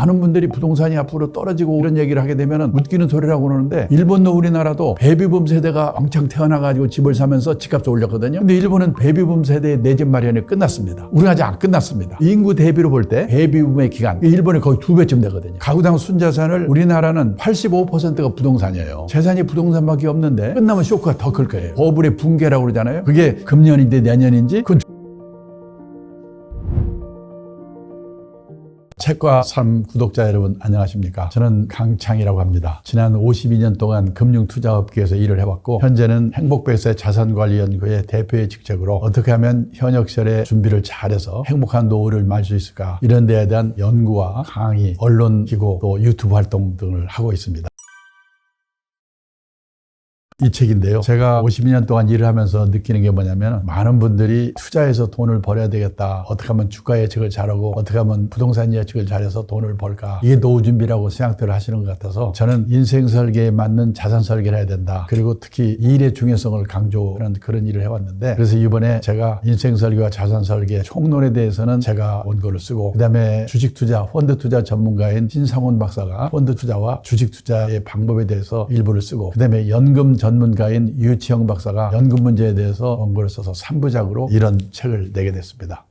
많은 분들이 부동산이 앞으로 떨어지고 이런 얘기를 하게 되면 웃기는 소리라고 그러는데 일본도 우리나라도 베이비붐 세대가 왕창 태어나가지고 집을 사면서 집값을 올렸거든요. 근데 일본은 베이비붐 세대의 내 집 마련이 끝났습니다. 우리가 아직 안 끝났습니다. 인구 대비로 볼 때 베이비붐의 기간 일본이 거의 두 배쯤 되거든요. 가구당 순자산을 우리나라는 85%가 부동산이에요. 재산이 부동산밖에 없는데 끝나면 쇼크가 더 클 거예요. 버블의 붕괴라고 그러잖아요. 그게 금년인지 내년인지 그건 책과 삶 구독자 여러분 안녕하십니까? 저는 강창이라고 합니다. 지난 52년 동안 금융투자업계에서 일을 해왔고 현재는 행복백세 자산관리연구회 대표의 직책으로 어떻게 하면 현역 시절에 준비를 잘해서 행복한 노후를 말 수 있을까? 이런 데에 대한 연구와 강의 언론 기고 또 유튜브 활동 등을 하고 있습니다 이 책인데요. 제가 52년 동안 일을 하면서 느끼는 게 뭐냐면 많은 분들이 투자해서 돈을 벌어야 되겠다. 어떻게 하면 주가 예측을 잘하고 어떻게 하면 부동산 예측을 잘해서 돈을 벌까. 이게 노후 준비라고 생각들을 하시는 것 같아서 저는 인생 설계에 맞는 자산 설계를 해야 된다. 그리고 특히 일의 중요성을 강조하는 그런 일을 해왔는데 그래서 이번에 제가 인생 설계와 자산 설계 총론에 대해서는 제가 원고를 쓰고 그다음에 주식 투자, 펀드 투자 전문가인 신상훈 박사가 펀드 투자와 주식 투자의 방법에 대해서 일부를 쓰고 그다음에 연금 전 문가인 유치영 박사가 연금 문제에 대해서 원고를 써서 3부작으로 이런 책을 내게 됐습니다.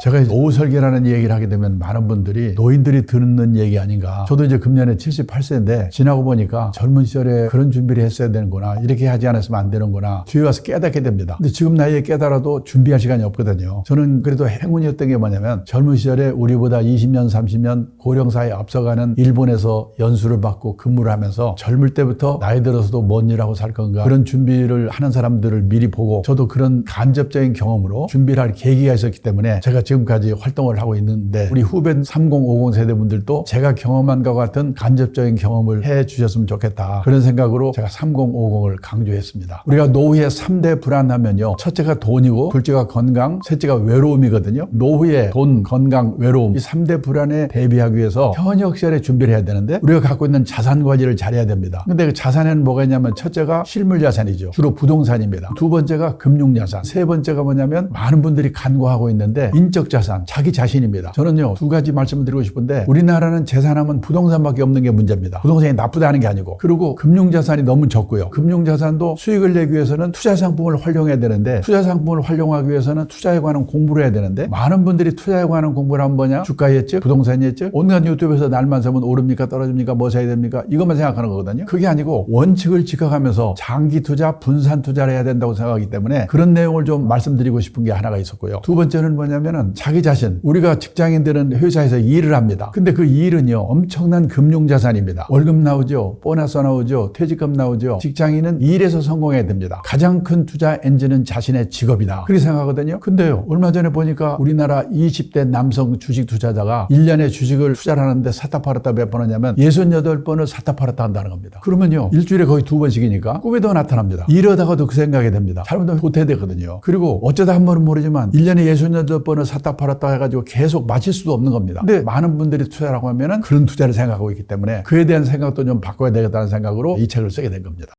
제가 노후 설계라는 얘기를 하게 되면 많은 분들이 노인들이 듣는 얘기 아닌가. 저도 이제 금년에 78세인데 지나고 보니까 젊은 시절에 그런 준비를 했어야 되는구나. 이렇게 하지 않았으면 안 되는구나. 뒤에 와서 깨닫게 됩니다. 근데 지금 나이에 깨달아도 준비할 시간이 없거든요. 저는 그래도 행운이었던 게 뭐냐면 젊은 시절에 우리보다 20년, 30년 고령사에 앞서가는 일본에서 연수를 받고 근무를 하면서 젊을 때부터 나이 들어서도 뭔 일하고 살 건가 그런 준비를 하는 사람들을 미리 보고 저도 그런 간접적인 경험으로 준비를 할 계기가 있었기 때문에 제가 지금까지 활동을 하고 있는데 우리 후배 3050 세대분들도 제가 경험한 것과 같은 간접적인 경험을 해 주셨으면 좋겠다. 그런 생각으로 제가 3050을 강조했습니다. 우리가 노후에 3대 불안하면요. 첫째가 돈이고 둘째가 건강, 셋째가 외로움이거든요. 노후에 돈, 건강, 외로움 이 3대 불안에 대비하기 위해서 현역 시절에 준비를 해야 되는데 우리가 갖고 있는 자산 관리를 잘해야 됩니다. 근데 그 자산에는 뭐가 있냐면 첫째가 실물 자산이죠. 주로 부동산입니다. 두 번째가 금융 자산. 세 번째가 뭐냐면 많은 분들이 간과하고 있는데 인적 자산, 자기 자신입니다. 저는요, 두 가지 말씀을 드리고 싶은데 우리나라는 재산하면 부동산밖에 없는 게 문제입니다. 부동산이 나쁘다는 게 아니고. 그리고 금융 자산이 너무 적고요. 금융 자산도 수익을 내기 위해서는 투자 상품을 활용해야 되는데 투자 상품을 활용하기 위해서는 투자에 관한 공부를 해야 되는데 많은 분들이 투자에 관한 공부를 하면 뭐냐? 주가 예측, 부동산 예측, 온갖 유튜브에서 날만 새면 오릅니까 떨어집니까 뭐 사야 됩니까 이것만 생각하는 거거든요. 그게 아니고 원칙을 지켜가면서 장기 투자, 분산 투자를 해야 된다고 생각하기 때문에 그런 내용을 좀 말씀드리고 싶은 게 하나가 있었고요. 두 번째는 뭐냐면 은 자기 자신. 우리가 직장인들은 회사에서 일을 합니다. 근데 그 일은요 엄청난 금융 자산입니다. 월급 나오죠, 보너스 나오죠, 퇴직금 나오죠. 직장인은 일에서 성공해야 됩니다. 가장 큰 투자 엔진은 자신의 직업이다. 그렇게 생각하거든요. 근데요 얼마 전에 보니까 우리나라 20대 남성 주식 투자자가 1년에 주식을 투자를 하는데 샀다 팔았다 몇 번 하냐면 68번을 샀다 팔았다 한다는 겁니다. 그러면요 일주일에 거의 두 번씩이니까 꿈에도 나타납니다. 이러다가도 그 생각이 됩니다. 잘못하면 후퇴되거든요. 그리고 어쩌다 한 번은 모르지만 1년에 68번을 샀다 팔았다 해가지고 계속 마칠 수도 없는 겁니다. 근데 많은 분들이 투자라고 하면은 그런 투자를 생각하고 있기 때문에 그에 대한 생각도 좀 바꿔야 되겠다는 생각으로 이 책을 쓰게 된 겁니다.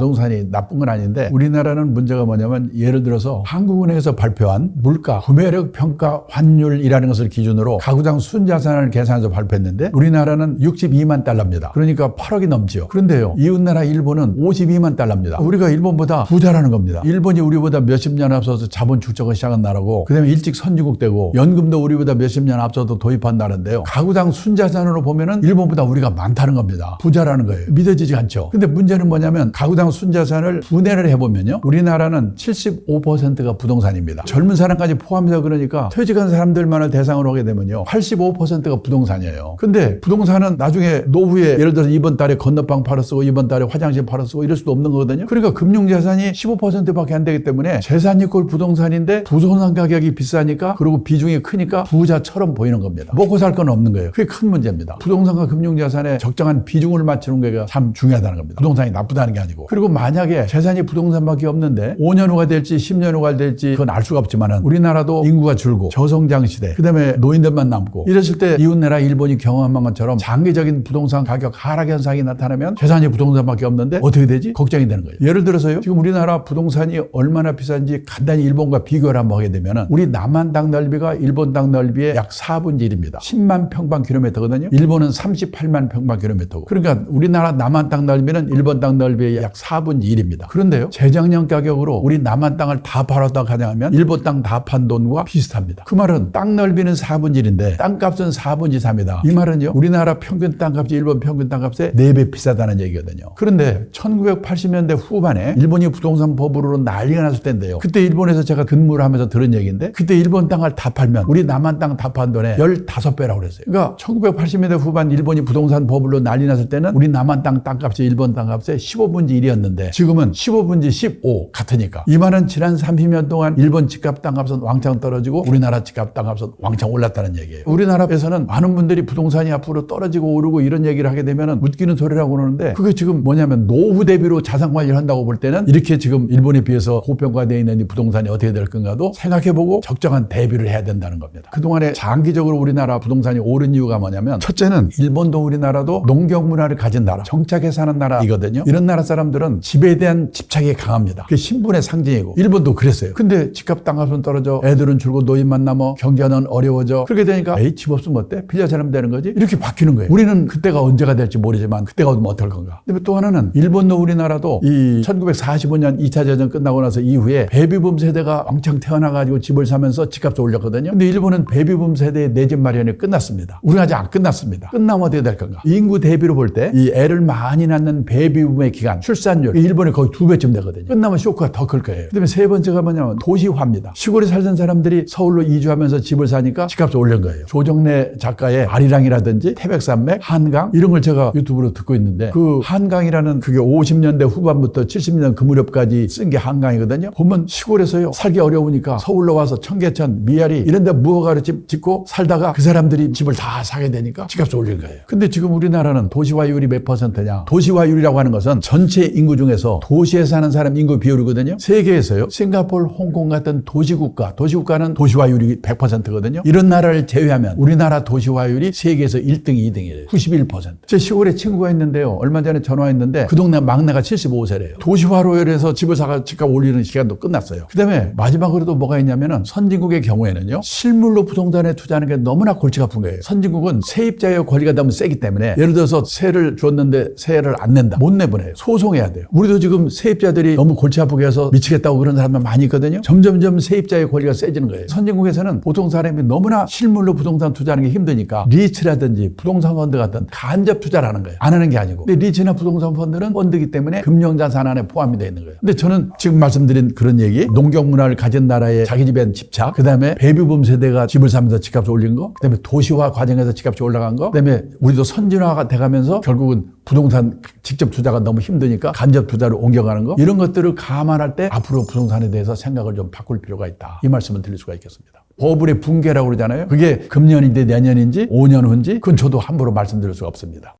부동산이 나쁜 건 아닌데 우리나라는 문제가 뭐냐면 예를 들어서 한국은행에서 발표한 물가, 구매력 평가 환율이라는 것을 기준으로 가구당 순자산을 계산해서 발표했는데 우리나라는 62만 달러입니다. 그러니까 8억이 넘지요. 그런데요. 이웃나라 일본은 52만 달러입니다. 우리가 일본보다 부자라는 겁니다. 일본이 우리보다 몇십 년 앞서서 자본 축적을 시작한 나라고 그다음에 일찍 선진국 되고 연금도 우리보다 몇십 년 앞서서 도입한 나라인데요. 가구당 순자산으로 보면은 일본보다 우리가 많다는 겁니다. 부자라는 거예요. 믿어지지 않죠. 근데 문제는 뭐냐면 가구당 순자산을 분해를 해보면요. 우리나라는 75%가 부동산입니다. 젊은 사람까지 포함해서 그러니까 퇴직한 사람들만을 대상으로 하게 되면요. 85%가 부동산이에요. 근데 부동산은 나중에 노후에 예를 들어서 이번 달에 건너방 팔아 쓰고 이번 달에 화장실 팔아 쓰고 이럴 수도 없는 거거든요. 그러니까 금융자산이 15%밖에 안 되기 때문에 재산 이 꼴 부동산인데 부동산 가격이 비싸니까 그리고 비중이 크니까 부자처럼 보이는 겁니다. 먹고 살 건 없는 거예요. 그게 큰 문제입니다. 부동산과 금융자산의 적정한 비중을 맞추는 게 참 중요하다는 겁니다. 부동산이 나쁘다는 게 아니고. 그리고 만약에 재산이 부동산밖에 없는데 5년 후가 될지 10년 후가 될지 그건 알 수가 없지만은 우리나라도 인구가 줄고 저성장 시대 그다음에 노인들만 남고 이랬을 때 이웃나라 일본이 경험한 것처럼 장기적인 부동산 가격 하락 현상이 나타나면 재산이 부동산밖에 없는데 어떻게 되지? 걱정이 되는 거예요. 예를 들어서요. 지금 우리나라 부동산이 얼마나 비싼지 간단히 일본과 비교를 한번 하게 되면은 우리 남한 땅 넓이가 일본 땅 넓이의 약 4분의 1입니다. 10만 평방 킬로미터거든요. 일본은 38만 평방 킬로미터고. 그러니까 우리나라 남한 땅 넓이는 일본 땅 넓이의 약 4분의 1입니다. 그런데요. 재작년 가격으로 우리 남한 땅을 다 팔았다 가냐면 일본 땅 다 판 돈과 비슷합니다. 그 말은 땅 넓이는 4분의 1인데 땅값은 4분의 3이다. 이 말은요. 우리나라 평균 땅값이 일본 평균 땅값의 4배 비싸다는 얘기거든요. 그런데 1980년대 후반에 일본이 부동산 버블로 난리가 났을 때인데요. 그때 일본에서 제가 근무를 하면서 들은 얘기인데 그때 일본 땅을 다 팔면 우리 남한 땅 다 판 돈의 15배라고 그랬어요. 그러니까 1980년대 후반 일본이 부동산 버블로 난리 났을 때는 우리 남한 땅 땅값이 일본 땅값의 15분의 1이 었는데 지금은 15분의 15 같으니까 이 말은 지난 30년 동안 일본 집값 땅값은 왕창 떨어지고 우리나라 집값 땅값은 왕창 올랐다는 얘기예요. 우리나라에서는 많은 분들이 부동산이 앞으로 떨어지고 오르고 이런 얘기를 하게 되면은 웃기는 소리라고 그러는데 그게 지금 뭐냐면 노후 대비로 자산 관리를 한다고 볼 때는 이렇게 지금 일본에 비해서 고평가되어 있는 이 부동산이 어떻게 될 건가도 생각해보고 적정한 대비를 해야 된다는 겁니다. 그동안에 장기적으로 우리나라 부동산이 오른 이유가 뭐냐면 첫째는 일본도 우리나라도 농경 문화를 가진 나라, 정착해 사는 나라이거든요. 이런 나라 사람들 은 집에 대한 집착이 강합니다. 그게 신분의 상징이고 일본도 그랬어요. 근데 집값 땅값은 떨어져 애들은 줄고 노인만 남아 경제는 어려워져 그렇게 되니까 에이 집 없으면 어때? 빌려 살면 되는 거지? 이렇게 바뀌는 거예요. 우리는 그때가 언제가 될지 모르지만 그때가 오면 어떨 건가? 그다음에 또 하나는 일본도 우리나라도 이 1945년 2차 대전 끝나고 나서 이후에 베비붐 세대가 왕창 태어나가지고 집을 사면서 집값을 올렸거든요. 근데 일본은 베비붐 세대의 내 집 마련이 끝났습니다. 우리는 아직 안 끝났습니다. 끝나면 어떻게 될 건가? 인구 대비로 볼 때 이 애를 많이 낳는 베비붐의 기간, 출산 율, 일본이 거의 두 배쯤 되거든요. 끝나면 쇼크가 더 클 거예요. 그다음에 세 번째가 뭐냐면 도시화입니다. 시골에 살던 사람들이 서울로 이주하면서 집을 사니까 집값을 올린 거예요. 조정래 작가의 아리랑이라든지 태백산맥, 한강 이런 걸 제가 유튜브로 듣고 있는데 그 한강이라는 그게 50년대 후반부터 70년 그 무렵까지 쓴 게 한강이거든요. 보면 시골에서요 살기 어려우니까 서울로 와서 청계천, 미아리 이런 데 무허가로 집 짓고 살다가 그 사람들이 집을 다 사게 되니까 집값을 올린 거예요. 근데 지금 우리나라는 도시화율이 몇 퍼센트냐? 도시화율이라고 하는 것은 전체 인구 중에서 도시에 사는 사람 인구 비율이거든요. 세계에서요. 싱가포르, 홍콩 같은 도시국가, 도시국가는 도시화율이 100%거든요. 이런 나라를 제외하면 우리나라 도시화율이 세계에서 1등, 2등이에요. 91%. 제 시골에 친구가 있는데요. 얼마 전에 전화했는데 그 동네 막내가 75세래요. 도시화로 인해서 집을 사가 집값 올리는 시간도 끝났어요. 그 다음에 마지막으로 또 뭐가 있냐면은 선진국의 경우에는요. 실물로 부동산에 투자하는 게 너무나 골치가 아픈 거예요. 선진국은 세입자의 권리가 너무 세기 때문에 예를 들어서 세를 줬는데 세를 안 낸다. 못 내보내요. 소송해야 돼요. 우리도 지금 세입자들이 너무 골치 아프게 해서 미치겠다고 그런 사람들 많이 있거든요. 점점점 세입자의 권리가 세지는 거예요. 선진국에서는 보통 사람이 너무나 실물로 부동산 투자하는 게 힘드니까 리츠라든지 부동산 펀드 같은 간접 투자를 하는 거예요. 안 하는 게 아니고. 근데 리츠나 부동산 펀드는 펀드이기 때문에 금융자산 안에 포함이 되어 있는 거예요. 근데 저는 지금 말씀드린 그런 얘기, 농경 문화를 가진 나라의 자기 대한 집착, 그 다음에 베비붐 세대가 집을 사면서 집값을 올린 거, 그 다음에 도시화 과정에서 집값이 올라간 거, 그 다음에 우리도 선진화가 돼가면서 결국은 부동산 직접 투자가 너무 힘드니까 간접 투자로 옮겨가는 거, 이런 것들을 감안할 때 앞으로 부동산에 대해서 생각을 좀 바꿀 필요가 있다. 이 말씀을 드릴 수가 있겠습니다. 버블의 붕괴라고 그러잖아요. 그게 금년인지 내년인지 5년 후인지 그건 저도 함부로 말씀드릴 수가 없습니다.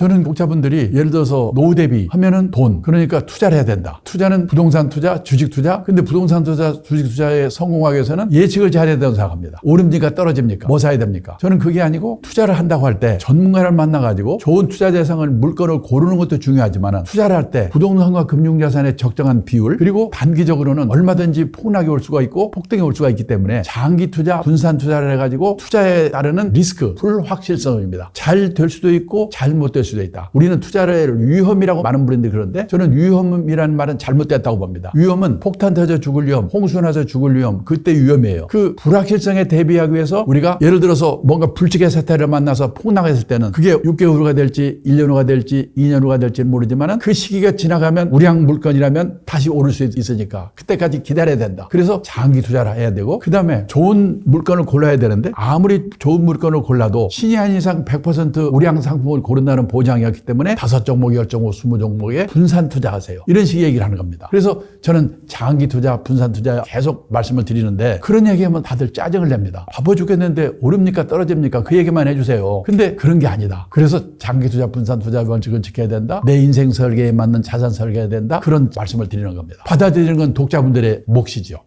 저는 독자분들이 예를 들어서 노후 대비 하면은 돈 그러니까 투자를 해야 된다. 투자는 부동산 투자, 주식 투자. 근데 부동산 투자, 주식 투자에 성공하기 위해서는 예측을 잘해야 된다고 생각합니다. 오릅니까 떨어집니까? 뭐 사야 됩니까? 저는 그게 아니고 투자를 한다고 할 때 전문가를 만나 가지고 좋은 투자 대상을 물건을 고르는 것도 중요하지만 투자를 할 때 부동산과 금융자산의 적정한 비율 그리고 단기적으로는 얼마든지 폭락이 올 수가 있고 폭등이 올 수가 있기 때문에 장기 투자, 분산 투자를 해가지고 투자에 따르는 리스크, 불확실성입니다. 잘 될 수도 있고 잘 못 될 수도 있다. 우리는 투자를 위험이라고 많은 분들이 그런데 저는 위험이라는 말은 잘못됐다고 봅니다. 위험은 폭탄 터져 죽을 위험, 홍수 나서 죽을 위험, 그때 위험이에요. 그 불확실성에 대비하기 위해서 우리가 예를 들어서 뭔가 불측의 사태를 만나서 폭락했을 때는 그게 6개월 후가 될지 1년 후가 될지 2년 후가 될지는 모르지만 그 시기가 지나가면 우량 물건이라면 다시 오를 수 있으니까 그때까지 기다려야 된다. 그래서 장기 투자를 해야 되고 그 다음에 좋은 물건을 골라야 되는데 아무리 좋은 물건을 골라도 신의 한 이상 100% 우량 상품을 고른다는 보장 보장이었기 때문에 다섯 종목, 열 종목, 스무 종목에 분산 투자하세요. 이런 식의 얘기를 하는 겁니다. 그래서 저는 장기 투자, 분산 투자 계속 말씀을 드리는데 그런 얘기하면 다들 짜증을 냅니다. 바보 죽겠는데 오릅니까 떨어집니까 그 얘기만 해주세요. 근데 그런 게 아니다. 그래서 장기 투자, 분산 투자 원칙을 지켜야 된다. 내 인생 설계에 맞는 자산 설계해야 된다. 그런 말씀을 드리는 겁니다. 받아들이는 건 독자분들의 몫이죠.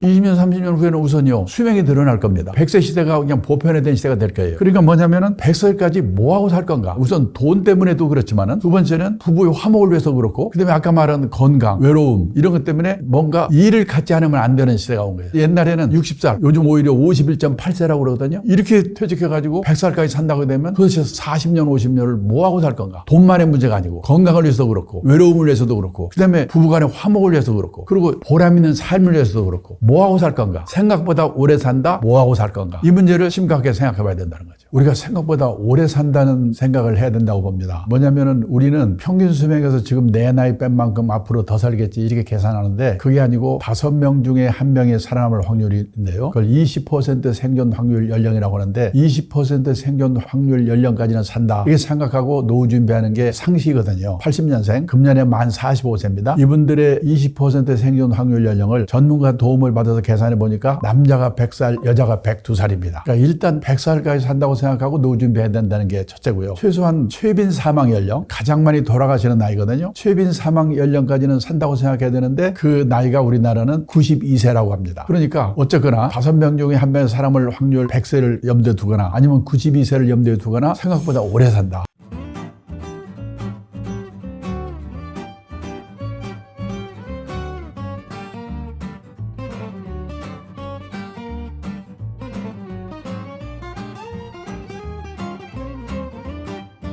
20년, 30년 후에는 우선요, 수명이 늘어날 겁니다. 100세 시대가 그냥 보편화된 시대가 될 거예요. 그러니까 뭐냐면은 100세까지 뭐하고 살 건가? 우선 돈 때문에도 그렇지만은 두 번째는 부부의 화목을 위해서 그렇고, 그 다음에 아까 말한 건강, 외로움, 이런 것 때문에 뭔가 일을 갖지 않으면 안 되는 시대가 온 거예요. 옛날에는 60살, 요즘 오히려 51.8세라고 그러거든요. 이렇게 퇴직해가지고 100살까지 산다고 되면 도대체 40년, 50년을 뭐하고 살 건가? 돈만의 문제가 아니고, 건강을 위해서 그렇고, 외로움을 위해서도 그렇고, 그 다음에 부부간의 화목을 위해서 그렇고, 그리고 보람 있는 삶을 위해서도 그렇고, 뭐하고 살 건가? 생각보다 오래 산다? 뭐하고 살 건가? 이 문제를 심각하게 생각해 봐야 된다는 거죠. 우리가 생각보다 오래 산다는 생각을 해야 된다고 봅니다. 뭐냐면은 우리는 평균 수명에서 지금 내 나이 뺀 만큼 앞으로 더 살겠지 이렇게 계산하는데 그게 아니고 다섯 명 중에 한 명이 살아남을 확률인데요. 그걸 20% 생존 확률 연령이라고 하는데 20% 생존 확률 연령까지는 산다. 이게 생각하고 노후 준비하는 게 상식이거든요. 80년생, 금년에 만 45세입니다. 이분들의 20% 생존 확률 연령을 전문가 도움을 받아서 계산해 보니까 남자가 100살, 여자가 102살입니다. 그러니까 일단 100살까지 산다고 생각하고 노후 준비해야 된다는 게 첫째고요. 최소한 최빈 사망 연령, 가장 많이 돌아가시는 나이거든요. 최빈 사망 연령까지는 산다고 생각해야 되는데 그 나이가 우리나라는 92세라고 합니다. 그러니까 어쨌거나 5명 중에 한 명의 사람을 확률 100세를 염두에 두거나 아니면 92세를 염두에 두거나 생각보다 오래 산다.